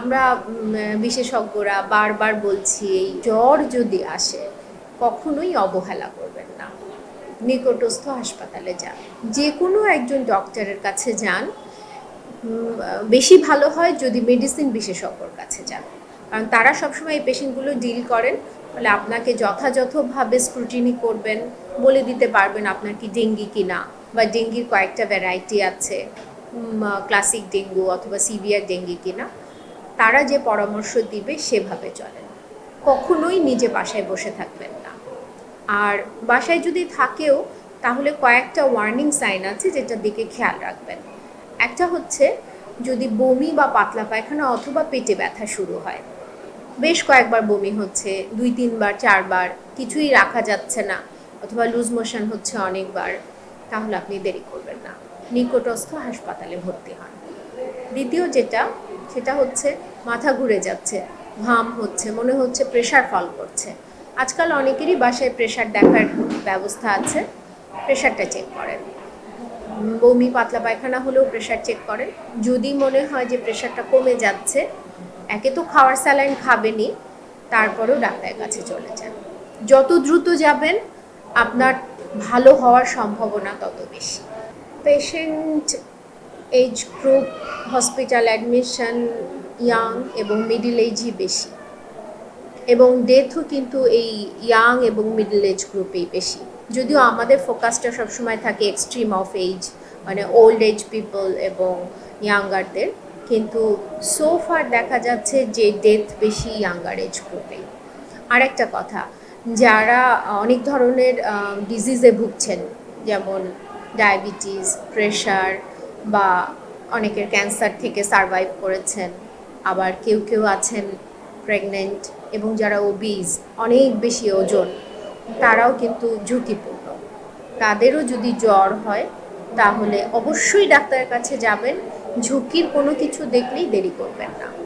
আমরা বিশেষজ্ঞরা বারবার বলছি, এই জ্বর যদি আসে, কখনোই অবহেলা করবেন না। নিকটস্থ হাসপাতালে যান। যে কোনো একজন ডক্টরের কাছে যান। বেশি ভালো হয় যদি মেডিসিন বিশেষজ্ঞর কাছে যান। কারণ তারা সবসময় এই পেশেন্টগুলো ডিল করেন। ফলে আপনাকে যথাযথভাবে স্ক্রুটিনি করবেন, বলে দিতে পারবেন আপনার কি ডেঙ্গি কিনা বা ডেঙ্গির কয়েকটা ভ্যারাইটি আছে। ক্লাসিক ডেঙ্গু অথবা সিভিয়ার ডেঙ্গি কিনা। তারা যে পরামর্শ দিবে সেভাবে চলেন। কখনোই নিজে বাসায় বসে থাকবেন না। আর বাসায় যদি থাকেও, তাহলে কয়েকটা ওয়ার্নিং সাইন আছে যেটার দিকে খেয়াল রাখবেন। একটা হচ্ছে, যদি বমি বা পাতলা পায়খানা অথবা পেটে ব্যথা শুরু হয়। বেশ কয়েকবার বমি হচ্ছে, দুই, তিনবার, চারবার, কিছুই রাখা যাচ্ছে না, অথবা লুজ মোশন হচ্ছে অনেকবার, তাহলে আপনি দেরি করবেন না। নিকটস্থ হাসপাতালে ভর্তি হন। দ্বিতীয় যেটা, সেটা হচ্ছে মাথা ঘুরে যাচ্ছে, ঘাম হচ্ছে, মনে হচ্ছে প্রেশার ফল করছে। আজকাল অনেকেরই বাসায় প্রেশার দেখার ব্যবস্থা আছে প্রেশারটা চেক করেন। বমি, পাতলা পায়খানা হলেও প্রেশার চেক করেন। যদি মনে হয় যে প্রেশারটা কমে যাচ্ছে, একে তো খাওয়ার স্যালাইন খাবেনই, তারপরেও ডাক্তারের কাছে চলে যান। যত দ্রুত যাবেন, আপনার ভালো হওয়ার সম্ভাবনা তত বেশি। Patient age group hospital admission young এবং মিডিল এজই বেশি। এবং ডেথও কিন্তু এই ইয়াং এবং মিডল এজ গ্রুপেই বেশি। যদিও আমাদের ফোকাসটা সবসময় থাকে এক্সট্রিম অফ এজ মানে ওল্ড এজ পিপল এবং ইয়াঙ্গারদের কিন্তু সো ফার দেখা যাচ্ছে যে ডেথ বেশি ইয়াঙ্গার এজ গ্রুপেই আরেকটা কথা, যারা অনেক ধরনের ডিজিজে ভুগছেন, যেমন ডায়াবেটিস প্রেশার বা অনেকের ক্যান্সার থেকে সারভাইভ করেছেন, আবার কেউ কেউ আছেন প্রেগনেন্ট এবং যারা ওবিজ অনেক বেশি ওজন, তারাও কিন্তু ঝুঁকিপূর্ণ। তাদেরও যদি জ্বর হয়, তাহলে অবশ্যই ডাক্তারের কাছে যাবেন, ঝুঁকির কোনো কিছু দেখলেই দেরি করবেন না।